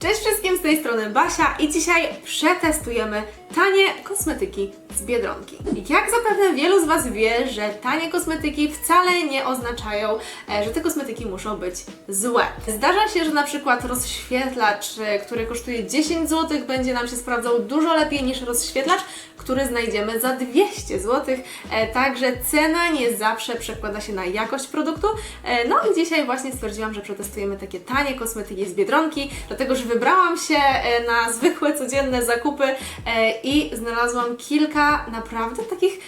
Cześć wszystkim z tej strony Basia i dzisiaj przetestujemy tanie kosmetyki z Biedronki. Jak zapewne wielu z Was wie, że tanie kosmetyki wcale nie oznaczają, e, że te kosmetyki muszą być złe. Zdarza się, że na przykład rozświetlacz, e, który kosztuje 10 zł, będzie nam się sprawdzał dużo lepiej niż rozświetlacz, który znajdziemy za 200 zł. E, Także cena nie zawsze przekłada się na jakość produktu. No i dzisiaj właśnie stwierdziłam, że przetestujemy takie tanie kosmetyki z Biedronki, dlatego że wybrałam się na zwykłe, codzienne zakupy i znalazłam kilka naprawdę takich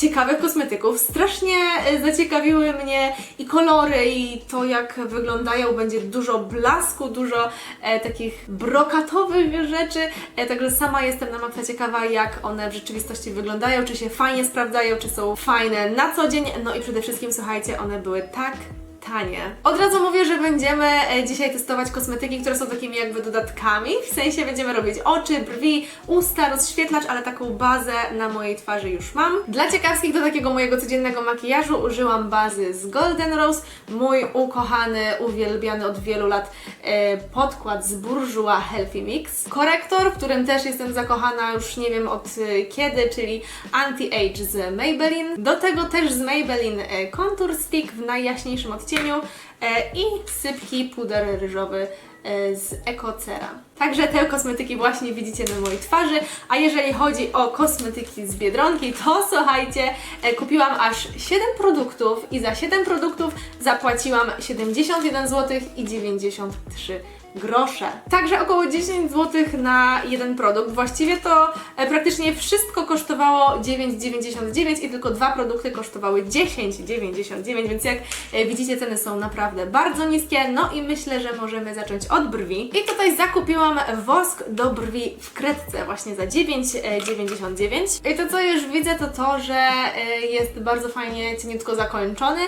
ciekawych kosmetyków. Strasznie e, zaciekawiły mnie i kolory, i to jak wyglądają. Będzie dużo blasku, dużo e, takich brokatowych rzeczy. E, także sama jestem na maksa ciekawa, jak one w rzeczywistości wyglądają, czy się fajnie sprawdzają, czy są fajne na co dzień. No i przede wszystkim, słuchajcie, one były tak tanie. Od razu mówię, że będziemy e, dzisiaj testować kosmetyki, które są takimi jakby dodatkami. W sensie będziemy robić oczy, brwi, usta, rozświetlacz, ale taką bazę na mojej twarzy już mam. Dla ciekawskich do takiego mojego codziennego makijażu użyłam bazy z Golden Rose, mój ukochany, uwielbiany od wielu lat e, podkład z Bourjois Healthy Mix, korektor, w którym też jestem zakochana już nie wiem od e, kiedy, czyli Anti-Age z Maybelline. Do tego też z Maybelline Contour Stick w najjaśniejszym odcieniu e, i sypki puder ryżowy e, z Ecocera. Także te kosmetyki właśnie widzicie na mojej twarzy, a jeżeli chodzi o kosmetyki z Biedronki, to słuchajcie, e, kupiłam aż 7 produktów i za 7 produktów zapłaciłam 71 zł i 93 grosze. Także około 10 zł na jeden produkt. Właściwie to e, praktycznie wszystko kosztowało 9,99 i tylko dwa produkty kosztowały 10,99, więc jak e, widzicie ceny są naprawdę bardzo niskie. No i myślę, że możemy zacząć od brwi. I tutaj zakupiłam wosk do brwi w kredce właśnie za 9,99. I to co już widzę to to, że e, jest bardzo fajnie cieniutko zakończony,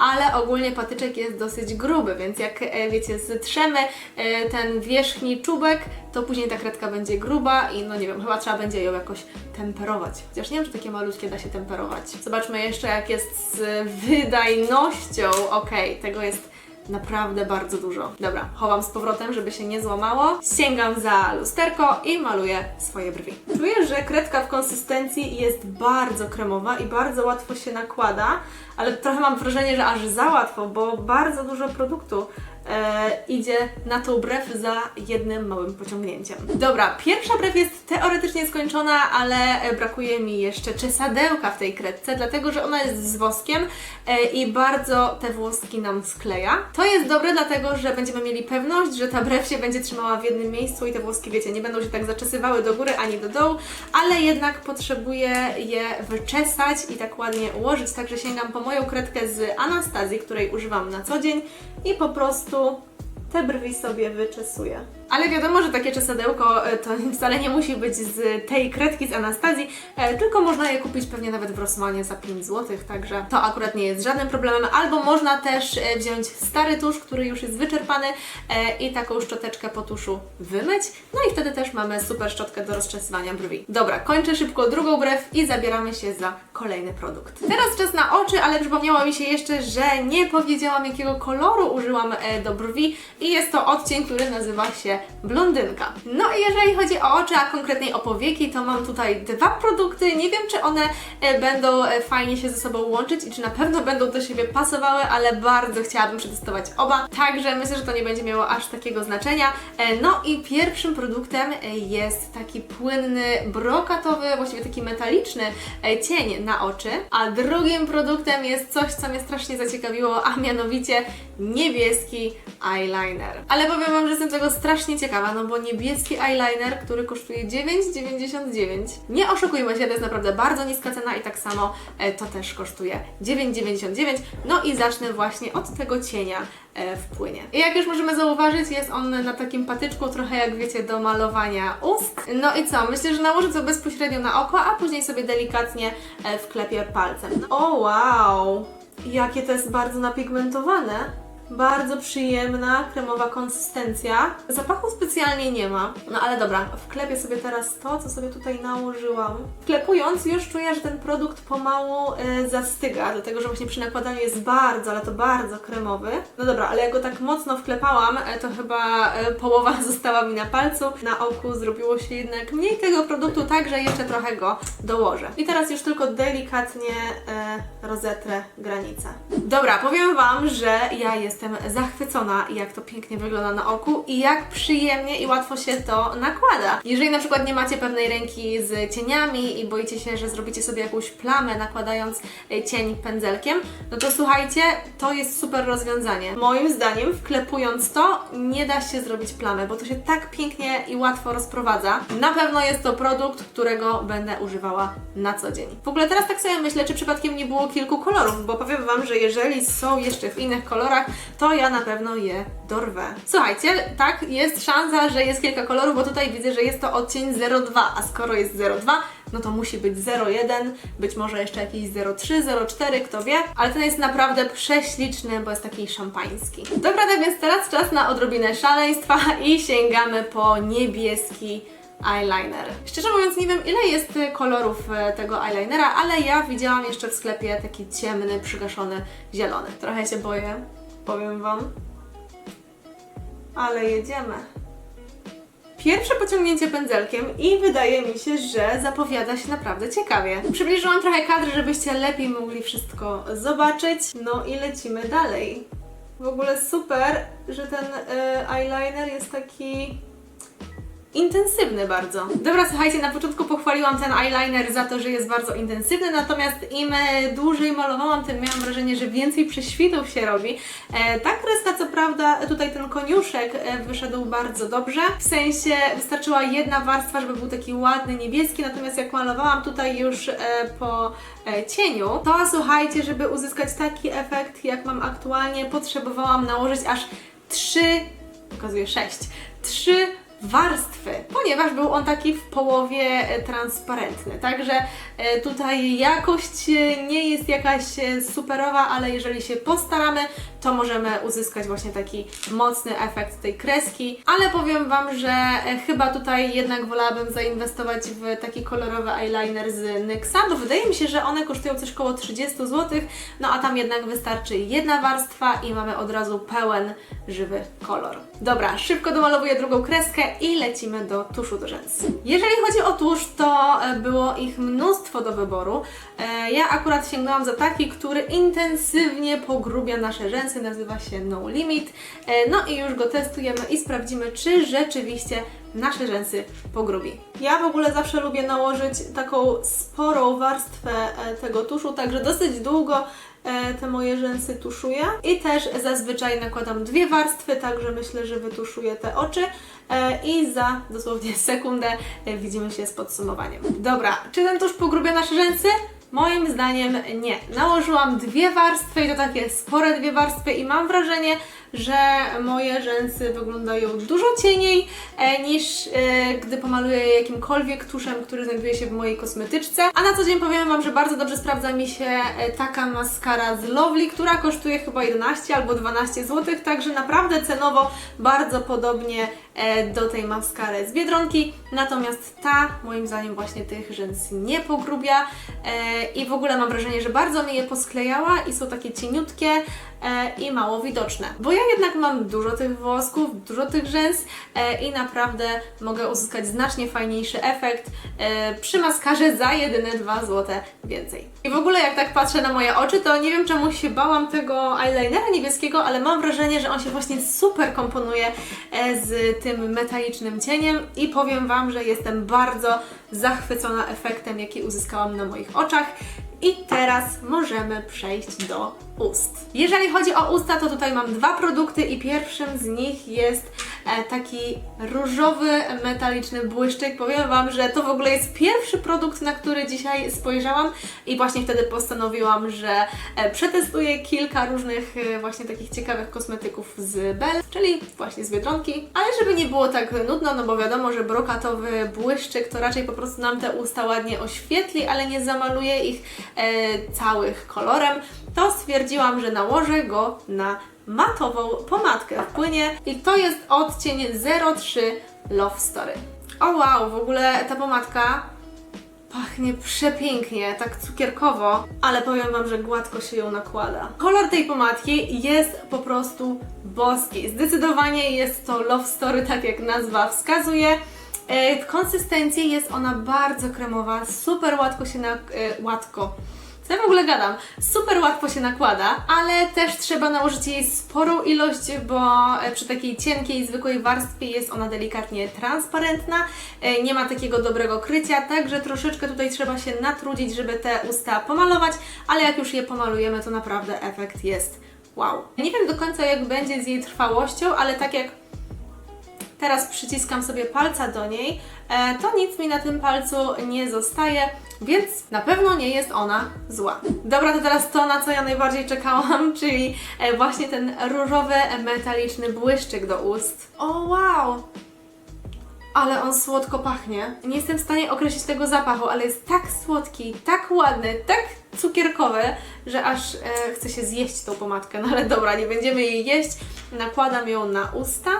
ale ogólnie patyczek jest dosyć gruby, więc jak e, wiecie, zetrzemy e, ten wierzchni czubek, to później ta kredka będzie gruba i no nie wiem, chyba trzeba będzie ją jakoś temperować. Chociaż nie wiem, czy takie malutkie da się temperować. Zobaczmy jeszcze, jak jest z wydajnością. Okej, tego jest naprawdę bardzo dużo. Dobra, chowam z powrotem, żeby się nie złamało. Sięgam za lusterko i maluję swoje brwi. Czuję, że kredka w konsystencji jest bardzo kremowa i bardzo łatwo się nakłada, ale trochę mam wrażenie, że aż za łatwo, bo bardzo dużo produktu e, idzie na tą brew za jednym małym pociągnięciem. Dobra, pierwsza brew jest teoretycznie skończona, ale brakuje mi jeszcze czesadełka w tej kredce, dlatego że ona jest z woskiem e, i bardzo te włoski nam skleja. To jest dobre, dlatego że będziemy mieli pewność, że ta brew się będzie trzymała w jednym miejscu i te włoski, wiecie, nie będą się tak zaczesywały do góry ani do dołu, ale jednak potrzebuję je wyczesać i tak ładnie ułożyć, także sięgam po moją kredkę z Anastazji, której używam na co dzień i po prostu te brwi sobie wyczesuję. Ale wiadomo, że takie czesadełko e, to wcale nie musi być z tej kredki z Anastazji, e, tylko można je kupić pewnie nawet w Rossmanie za 5 zł, także to akurat nie jest żadnym problemem. Albo można też e, wziąć stary tusz, który już jest wyczerpany i taką szczoteczkę po tuszu wymyć. No i wtedy też mamy super szczotkę do rozczesywania brwi. Dobra, kończę szybko drugą brew i zabieramy się za kolejny produkt. Teraz czas na oczy, ale przypomniało mi się jeszcze, że nie powiedziałam jakiego koloru użyłam do brwi i jest to odcień, który nazywa się blondynka. No i jeżeli chodzi o oczy, a konkretniej o powieki, to mam tutaj dwa produkty. Nie wiem, czy one e, będą e, fajnie się ze sobą łączyć i czy na pewno będą do siebie pasowały, ale bardzo chciałabym przetestować oba. Także myślę, że to nie będzie miało aż takiego znaczenia. E, No i pierwszym produktem jest taki płynny, brokatowy, właściwie taki metaliczny cień na oczy, a drugim produktem jest coś, co mnie strasznie zaciekawiło, a mianowicie niebieski eyeliner. Ale powiem Wam, że jestem tego strasznie ciekawa, no bo niebieski eyeliner, który kosztuje 9,99. Nie oszukujmy się, to jest naprawdę bardzo niska cena i tak samo e, to też kosztuje 9,99. No i zacznę właśnie od tego cienia e, w płynie. I jak już możemy zauważyć, jest on na takim patyczku, trochę jak wiecie, do malowania ust. No i co? Myślę, że nałożę to bezpośrednio na oko, a później sobie delikatnie e, wklepię palcem. O wow! Jakie to jest bardzo napigmentowane. Bardzo przyjemna, kremowa konsystencja. Zapachu specjalnie nie ma. No ale dobra, wklepię sobie teraz to, co sobie tutaj nałożyłam. Wklepując już czuję, że ten produkt pomału e, zastyga, dlatego że właśnie przy nakładaniu jest bardzo, ale to bardzo kremowy. No dobra, ale jak go tak mocno wklepałam, e, to chyba e, połowa została mi na palcu. Na oku zrobiło się jednak mniej tego produktu, także jeszcze trochę go dołożę. I teraz już tylko delikatnie e, rozetrę granicę. Dobra, powiem Wam, że ja jestem zachwycona, jak to pięknie wygląda na oku i jak przyjemnie i łatwo się to nakłada. Jeżeli na przykład nie macie pewnej ręki z cieniami i boicie się, że zrobicie sobie jakąś plamę nakładając e, cień pędzelkiem, no to słuchajcie, to jest super rozwiązanie. Moim zdaniem, wklepując to, nie da się zrobić plamy, bo to się tak pięknie i łatwo rozprowadza. Na pewno jest to produkt, którego będę używała na co dzień. W ogóle teraz tak sobie myślę, czy przypadkiem nie było kilku kolorów, bo powiem Wam, że jeżeli są jeszcze w innych kolorach, to ja na pewno je dorwę. Słuchajcie, tak, jest szansa, że jest kilka kolorów, bo tutaj widzę, że jest to odcień 02, a skoro jest 02, no to musi być 01, być może jeszcze jakiś 03, 04, kto wie, ale ten jest naprawdę prześliczny, bo jest taki szampański. Dobra, tak więc teraz czas na odrobinę szaleństwa i sięgamy po niebieski eyeliner. Szczerze mówiąc nie wiem ile jest kolorów e, tego eyelinera, ale ja widziałam jeszcze w sklepie taki ciemny, przygaszony, zielony. Trochę się boję, powiem Wam. Ale jedziemy. Pierwsze pociągnięcie pędzelkiem i wydaje mi się, że zapowiada się naprawdę ciekawie. Przybliżyłam trochę kadr, żebyście lepiej mogli wszystko zobaczyć. No i lecimy dalej. W ogóle super, że ten e, eyeliner jest taki intensywny bardzo. Dobra, słuchajcie, na początku pochwaliłam ten eyeliner za to, że jest bardzo intensywny, natomiast im e, dłużej malowałam, tym miałam wrażenie, że więcej prześwitów się robi. E, ta kreska, co prawda, tutaj ten koniuszek e, wyszedł bardzo dobrze, w sensie wystarczyła jedna warstwa, żeby był taki ładny niebieski, natomiast jak malowałam tutaj już e, po e, cieniu, to słuchajcie, żeby uzyskać taki efekt, jak mam aktualnie, potrzebowałam nałożyć aż trzy, pokazuję sześć, trzy warstwy, ponieważ był on taki w połowie e, transparentny. Także e, tutaj jakość e, nie jest jakaś superowa, ale jeżeli się postaramy, to możemy uzyskać właśnie taki mocny efekt tej kreski. Ale powiem Wam, że e, chyba tutaj jednak wolałabym zainwestować w taki kolorowy eyeliner z NYXa, bo wydaje mi się, że one kosztują coś około 30 zł, no a tam jednak wystarczy jedna warstwa i mamy od razu pełen, żywy kolor. Dobra, szybko domalowuję drugą kreskę i lecimy do tuszu do rzęs. Jeżeli chodzi o tusz, to e, było ich mnóstwo do wyboru. E, Ja akurat sięgnęłam za taki, który intensywnie pogrubia nasze rzęsy, nazywa się No Limit. E, No i już go testujemy i sprawdzimy, czy rzeczywiście nasze rzęsy pogrubi. Ja w ogóle zawsze lubię nałożyć taką sporą warstwę e, tego tuszu, także dosyć długo e, te moje rzęsy tuszuję i też zazwyczaj nakładam dwie warstwy, także myślę, że wytuszuję te oczy i za dosłownie sekundę widzimy się z podsumowaniem. Dobra, czy ten tusz pogrubia nasze rzęsy? Moim zdaniem nie. Nałożyłam dwie warstwy i to takie spore dwie warstwy i mam wrażenie, że moje rzęsy wyglądają dużo cieniej e, niż e, gdy pomaluję je jakimkolwiek tuszem, który znajduje się w mojej kosmetyczce. A na co dzień powiem Wam, że bardzo dobrze sprawdza mi się e, taka maskara z Lovely, która kosztuje chyba 11 albo 12 zł, także naprawdę cenowo bardzo podobnie do tej maskary z Biedronki. Natomiast ta moim zdaniem właśnie tych rzęs nie pogrubia e, i w ogóle mam wrażenie, że bardzo mi je posklejała i są takie cieniutkie e, i mało widoczne. Bo ja jednak mam dużo tych włosków, dużo tych rzęs e, i naprawdę mogę uzyskać znacznie fajniejszy efekt e, przy maskarze za jedyne 2 zł więcej. I w ogóle jak tak patrzę na moje oczy, to nie wiem czemu się bałam tego eyelinera niebieskiego, ale mam wrażenie, że on się właśnie super komponuje e, z tym metalicznym cieniem i powiem Wam, że jestem bardzo zachwycona efektem, jaki uzyskałam na moich oczach. I teraz możemy przejść do ust. Jeżeli chodzi o usta, to tutaj mam dwa produkty i pierwszym z nich jest e, taki różowy, metaliczny błyszczyk. Powiem Wam, że to w ogóle jest pierwszy produkt, na który dzisiaj spojrzałam i właśnie wtedy postanowiłam, że e, przetestuję kilka różnych e, właśnie takich ciekawych kosmetyków z Bell, czyli właśnie z Biedronki. Ale żeby nie było tak nudno, no bo wiadomo, że brokatowy błyszczyk to raczej po prostu nam te usta ładnie oświetli, ale nie zamaluje ich e, całych kolorem, to stwierdziłam, że nałożę go na matową pomadkę w płynie i to jest odcień 03 Love Story. O wow, w ogóle ta pomadka Pachnie przepięknie, tak cukierkowo, ale powiem Wam, że gładko się ją nakłada. Kolor tej pomadki jest po prostu boski. Zdecydowanie jest to Love Story, tak jak nazwa wskazuje. E, W konsystencji jest ona bardzo kremowa, super łatwo się na... E, łatwo. Co ja w ogóle gadam? Super łatwo się nakłada, ale też trzeba nałożyć jej sporą ilość, bo e, przy takiej cienkiej, zwykłej warstwie jest ona delikatnie transparentna, e, nie ma takiego dobrego krycia, także troszeczkę tutaj trzeba się natrudzić, żeby te usta pomalować, ale jak już je pomalujemy, to naprawdę efekt jest wow. Nie wiem do końca jak będzie z jej trwałością, ale tak jak teraz przyciskam sobie palca do niej, e, to nic mi na tym palcu nie zostaje, więc na pewno nie jest ona zła. Dobra, to teraz to, na co ja najbardziej czekałam, czyli e, właśnie ten różowy, metaliczny błyszczyk do ust. O wow! Ale on słodko pachnie. Nie jestem w stanie określić tego zapachu, ale jest tak słodki, tak ładny, tak cukierkowy, że aż e, chce się zjeść tą pomadkę. No ale dobra, nie będziemy jej jeść. Nakładam ją na usta.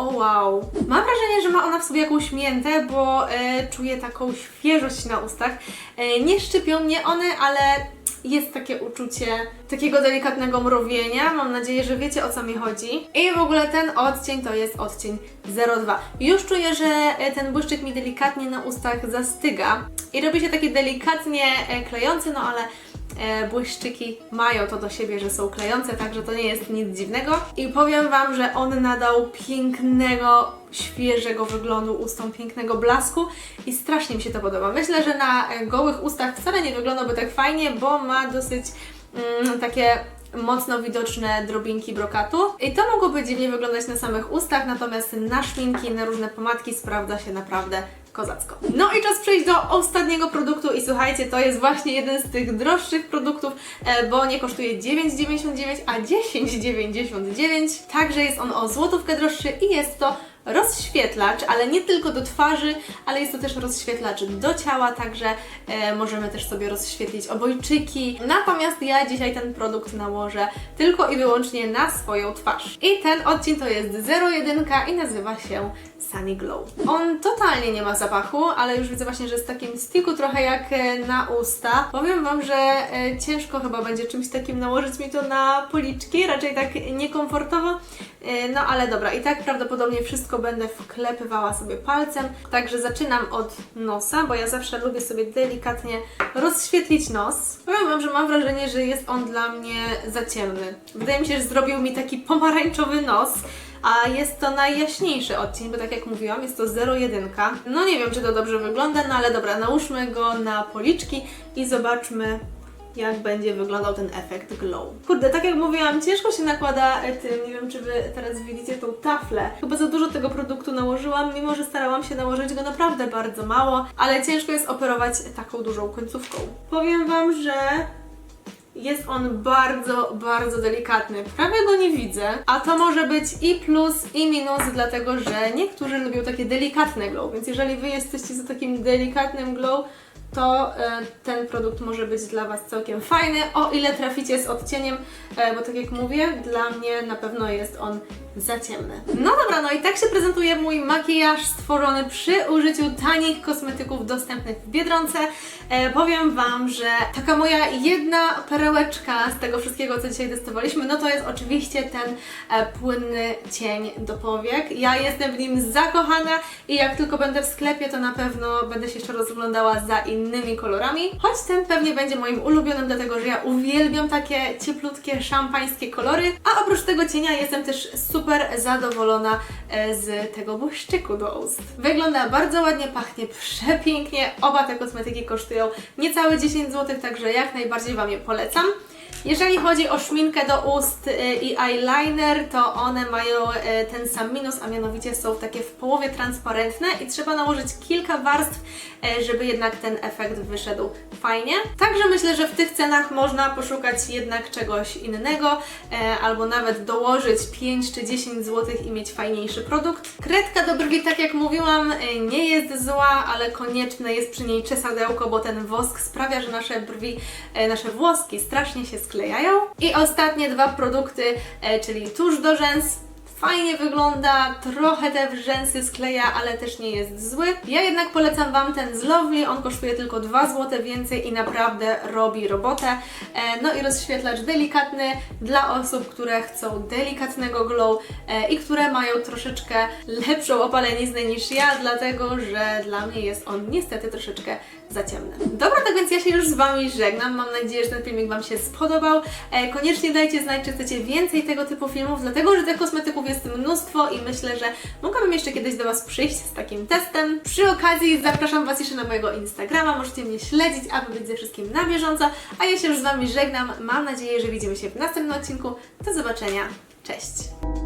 O wow! Mam wrażenie, że ma ona w sobie jakąś miętę, bo e, czuję taką świeżość na ustach. E, nie szczypią mnie one, ale jest takie uczucie takiego delikatnego mrowienia. Mam nadzieję, że wiecie o co mi chodzi. I w ogóle ten odcień to jest odcień 02. Już czuję, że e, ten błyszczyk mi delikatnie na ustach zastyga i robi się taki delikatnie e, klejący, no ale błyszczyki mają to do siebie, że są klejące, także to nie jest nic dziwnego. I powiem Wam, że on nadał pięknego, świeżego wyglądu ustom, pięknego blasku i strasznie mi się to podoba. Myślę, że na e, gołych ustach wcale nie wyglądałby tak fajnie, bo ma dosyć mm, takie mocno widoczne drobinki brokatu. I to mogłoby dziwnie wyglądać na samych ustach, natomiast na szminki, na różne pomadki sprawdza się naprawdę kozacko. No i czas przejść do ostatniego produktu i słuchajcie, to jest właśnie jeden z tych droższych produktów, e, bo nie kosztuje 9,99, a 10,99. Także jest on o złotówkę droższy i jest to rozświetlacz, ale nie tylko do twarzy, ale jest to też rozświetlacz do ciała, także e, możemy też sobie rozświetlić obojczyki. Natomiast ja dzisiaj ten produkt nałożę tylko i wyłącznie na swoją twarz. I ten odcień to jest 01 i nazywa się Sunny Glow. On totalnie nie ma zapachu, ale już widzę właśnie, że w takim sticku trochę jak e, na usta. Powiem Wam, że e, ciężko chyba będzie czymś takim nałożyć mi to na policzki, raczej tak niekomfortowo. E, No ale dobra, i tak prawdopodobnie wszystko będę wklepywała sobie palcem. Także zaczynam od nosa, bo ja zawsze lubię sobie delikatnie rozświetlić nos. Powiem Wam, że mam wrażenie, że jest on dla mnie za ciemny. Wydaje mi się, że zrobił mi taki pomarańczowy nos. A jest to najjaśniejszy odcień, bo tak jak mówiłam, jest to 01. No nie wiem, czy to dobrze wygląda, no ale dobra, nałóżmy go na policzki i zobaczmy, jak będzie wyglądał ten efekt glow. Kurde, tak jak mówiłam, ciężko się nakłada tym, nie wiem czy Wy teraz widzicie tą taflę. Chyba za dużo tego produktu nałożyłam, mimo że starałam się nałożyć go naprawdę bardzo mało, ale ciężko jest operować taką dużą końcówką. Powiem Wam, że jest on bardzo, bardzo delikatny. Prawie go nie widzę, a to może być i plus, i minus, dlatego że niektórzy lubią takie delikatne glow, więc jeżeli Wy jesteście za takim delikatnym glow, to e, ten produkt może być dla Was całkiem fajny, o ile traficie z odcieniem, e, bo tak jak mówię, dla mnie na pewno jest on za ciemny. No dobra, no i tak się prezentuje mój makijaż stworzony przy użyciu tanich kosmetyków dostępnych w Biedronce. E, powiem Wam, że taka moja jedna perełeczka z tego wszystkiego, co dzisiaj testowaliśmy, no to jest oczywiście ten e, płynny cień do powiek. Ja jestem w nim zakochana i jak tylko będę w sklepie, to na pewno będę się jeszcze rozglądała za innymi kolorami. Choć ten pewnie będzie moim ulubionym, dlatego że ja uwielbiam takie cieplutkie, szampańskie kolory. A oprócz tego cienia jestem też super zadowolona e, z tego błyszczyku do ust. Wygląda bardzo ładnie, pachnie przepięknie. Oba te kosmetyki kosztują niecałe 10 zł, także jak najbardziej Wam je polecam. Jeżeli chodzi o szminkę do ust y, i eyeliner, to one mają y, ten sam minus, a mianowicie są takie w połowie transparentne i trzeba nałożyć kilka warstw, y, żeby jednak ten efekt wyszedł fajnie. Także myślę, że w tych cenach można poszukać jednak czegoś innego, albo nawet dołożyć 5 czy 10 zł i mieć fajniejszy produkt. Kredka do brwi, tak jak mówiłam, nie jest zła, ale konieczne jest przy niej czesadełko, bo ten wosk sprawia, że nasze brwi, nasze włoski strasznie się sklejają. I ostatnie dwa produkty, e, czyli tusz do rzęs, Fajnie wygląda, trochę te rzęsy skleja, ale też nie jest zły. Ja jednak polecam Wam ten z Lovely, on kosztuje tylko 2 zł więcej i naprawdę robi robotę. E, No i rozświetlacz delikatny dla osób, które chcą delikatnego glow e, i które mają troszeczkę lepszą opaleniznę niż ja, dlatego że dla mnie jest on niestety troszeczkę za ciemny. Dobra, tak więc ja się już z Wami żegnam. Mam nadzieję, że ten filmik Wam się spodobał. E, koniecznie dajcie znać, czy chcecie więcej tego typu filmów, dlatego że tych kosmetyków jest mnóstwo i myślę, że mogłabym jeszcze kiedyś do Was przyjść z takim testem. Przy okazji zapraszam Was jeszcze na mojego Instagrama, możecie mnie śledzić, aby być ze wszystkim na bieżąco, a ja się już z Wami żegnam. Mam nadzieję, że widzimy się w następnym odcinku. Do zobaczenia. Cześć!